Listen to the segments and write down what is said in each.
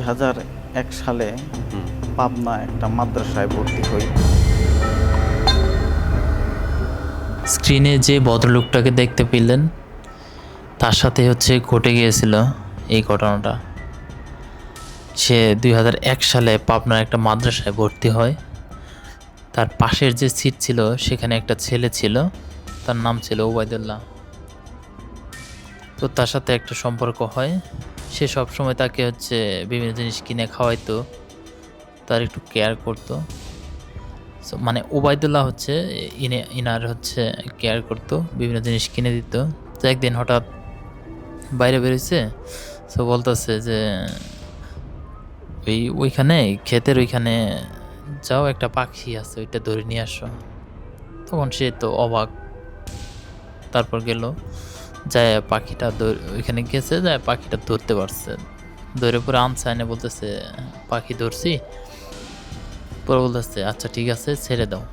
হাজার এক সালে পাবনা একটা মাদ্রাসায় ভর্তি হই। স্ক্রিনে যে ভদ্রলোকটাকে দেখতে পেলেন তার সাথে হচ্ছে ঘটে গিয়েছিল এই ঘটনাটা। সে দুই হাজার এক সালে পাবনার একটা মাদ্রাসায় ভর্তি হয়। তার পাশের যে সিট ছিল সেখানে একটা ছেলে ছিল তার নাম ছিল ওবায়দুল্লাহ। তো তার সাথে একটা সম্পর্ক হয়। সে সবসময় তাকে হচ্ছে বিভিন্ন জিনিস কিনে খাওয়াইতো, তার একটু কেয়ার করতো। মানে ওবায়দুল্লাহ হচ্ছে, ইনে, ইনার হচ্ছে কেয়ার করতো, বিভিন্ন জিনিস কিনে দিত। তো একদিন হঠাৎ বাইরে বেরোইছে, তো বলতেছে যে, ওই, ওইখানে, ক্ষেতের ওইখানে যাও, একটা পাখি আছে, ওইটা ধরে নিয়ে আসো। তখন সে তো অবাক। তারপর গেল। যায় পাখিটা ওইখানে গেছে যায় পাখিটা ধরতে পারছে। ধরে পরে আনছে এনে বলতেছে, পাখি ধরছি। পরে বলতেছে আচ্ছা ঠিক আছে, ছেড়ে দাও।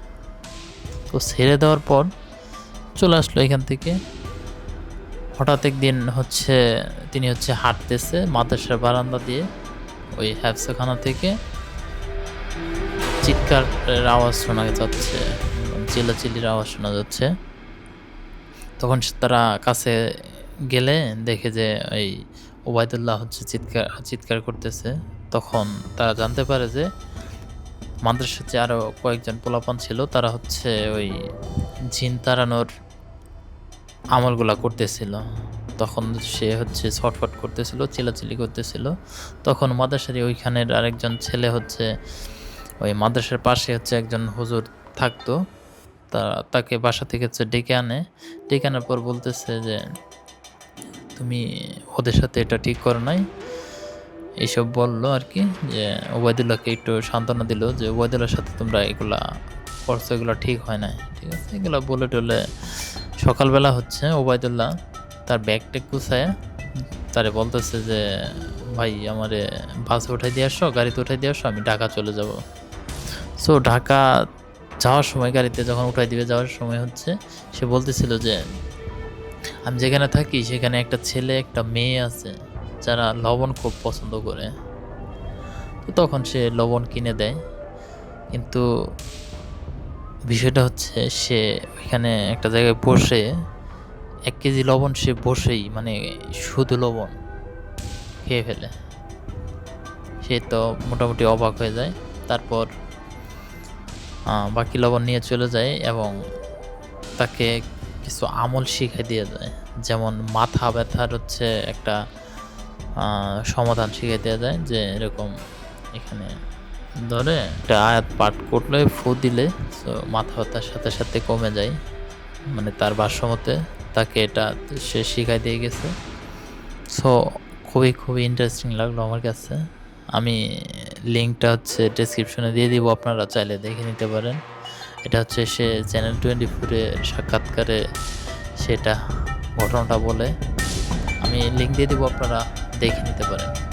তো ছেড়ে দেওয়ার পর চলে আসলো এখান থেকে। হঠাৎ একদিন হচ্ছে, তিনি হচ্ছে হাঁটতেছে মাদ্রাসার বারান্দা দিয়ে ওই হ্যাফসাখানা থেকে। চিৎকারের আওয়াজ শোনা যাচ্ছে চিল্লাচিল্লির আওয়াজ শোনা যাচ্ছে। তখন তারা কাছে গেলে দেখে যে এই ওবায়দুল্লাহ হচ্ছে চিৎকার চিৎকার করতেছে। তখন তারা জানতে পারে যে মাদ্রাসার যে আরও কয়েকজন পোলাপান ছিল, তারা হচ্ছে ওই জিন তাড়ানোর আমলগুলা করতেছিল। তখন সে হচ্ছে ছটফট করতেছিল চিলাচিলি করতেছিল। তখন মাদ্রাসার ওইখানের আরেকজন ছেলে হচ্ছে ওই মাদ্রাসার পাশে হচ্ছে একজন হুজুর থাকতো। তা, তাকে বাসা থেকে ডেকে আনে। ডেকে আনার পর বলতেছে যে, তুমি ওদের সাথে এটা ঠিক করো নাই। এইসব বলল আর কি, যে ওবায়দুল্লাহকে একটু সান্ত্বনা দিল যে, ওবায়দুল্লাহর সাথে তোমরা এগুলা করছ, এগুলো ঠিক হয় নাই। ঠিক আছে? এগুলো বলে টলে সকালবেলা হচ্ছে ওবায়দুল্লাহ তার ব্যাগ ট্যাগ তারে বলতেছে যে, ভাই, আমারে বাসে উঠাই দিয়ে আসো, গাড়িতে উঠাই দিয়ে আসো, আমি ঢাকা চলে যাব। সো ঢাকা যাওয়ার সময়, গাড়িতে যখন উঠাই দিবে, যাওয়ার সময় হচ্ছে, সে বলতেছিল যে, আমি যেখানে থাকি, সেখানে একটা ছেলে, একটা মেয়ে আছে, যারা লবণ খুব পছন্দ করে। তো তখন সে লবণ কিনে দেয়। কিন্তু বিষয়টা হচ্ছে, সে ওইখানে একটা জায়গায় বসে, এক কেজি লবণ সে বসেই মানে শুধু লবণ খেয়ে ফেলে। সে তো মোটামুটি অবাক হয়ে যায়। তারপর বাকি লবণ নিয়ে চলে যায় এবং তাকে কিছু আমল শিখাই দিয়ে যায় যেমন মাথা ব্যথার হচ্ছে একটা সমাধান শিখিয়ে দেওয়া যায় যে এরকম এখানে ধরে একটা আয়াত পাঠ করলে, ফু দিলে তো মাথা ব্যথার সাথে সাথে কমে যায়। মানে তার ভাষ্যমতে তাকে এটা সে শিখাই দিয়ে গেছে। সো খুবই খুবই ইন্টারেস্টিং লাগল আমার কাছে। আমি লিঙ্কটা হচ্ছে ডেসক্রিপশনে দিয়ে দিব, আপনারা চাইলে দেখে নিতে পারেন। এটা হচ্ছে সে চ্যানেল টোয়েন্টি ফোরে সাক্ষাৎকারে সেটা, ঘটনাটা বলে। আমি লিঙ্ক দিয়ে দিব, আপনারা দেখে নিতে পারেন।